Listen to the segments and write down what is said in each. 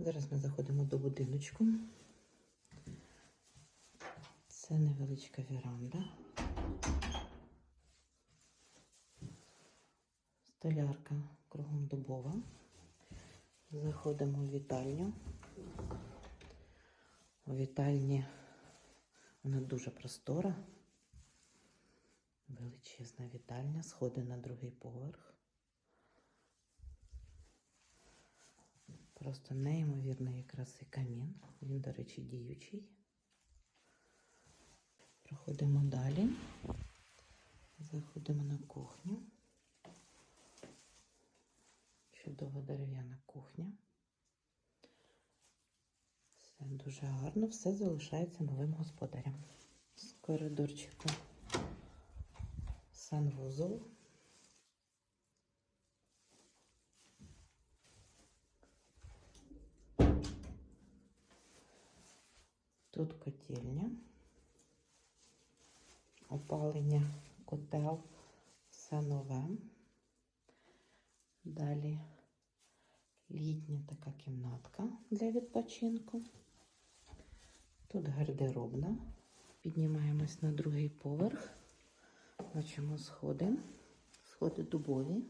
Зараз ми заходимо до будиночку. Це невеличка віранда. Столярка кругом дубова. Заходимо в вітальню. У вітальні вона дуже простора. Величезна вітальня, сходи на другий поверх. Просто неймовірної краси камін. Він, до речі, діючий. Проходимо далі. Заходимо на кухню. Чудова дерев'яна кухня. Все дуже гарно, все залишається новим господарям. З коридорчику санвузол. Тут котельня, опалення, котел, все нове. Далі літня така кімнатка для відпочинку. Тут гардеробна. Піднімаємось на другий поверх. Бачимо сходи. Сходи дубові.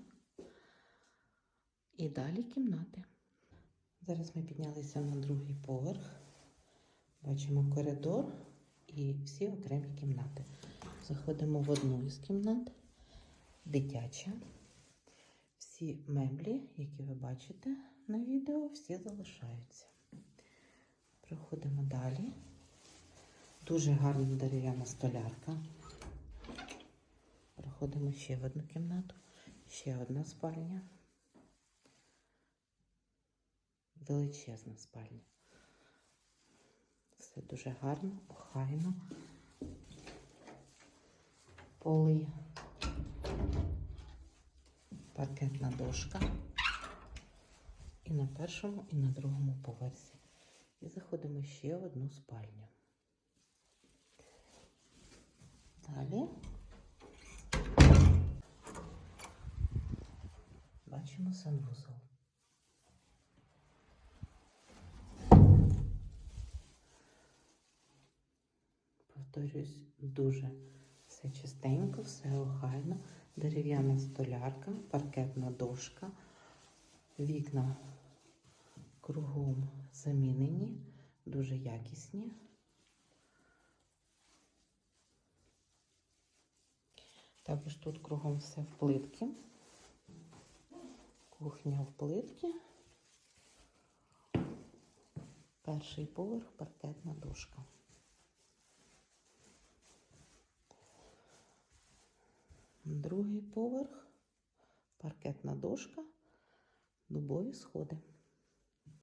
І далі кімнати. Зараз ми піднялися на другий поверх. Бачимо коридор і всі окремі кімнати. Заходимо в одну із кімнат, дитяча. Всі меблі, які ви бачите на відео, всі залишаються. Проходимо далі. Дуже гарна дерев'яна столярка. Проходимо ще в одну кімнату, ще одна спальня. Величезна спальня. Все дуже гарно, охайно. Поли. Паркетна дошка. І на першому, і на другому поверсі. І заходимо ще в одну спальню. Далі бачимо санвузол. Повторюсь, дуже все чистенько, все охайно, дерев'яна столярка, паркетна дошка, вікна кругом замінені, дуже якісні. Також тут кругом все в плитки. Кухня в плитки. Перший поверх паркетна дошка. Другий поверх, паркетна дошка, дубові сходи.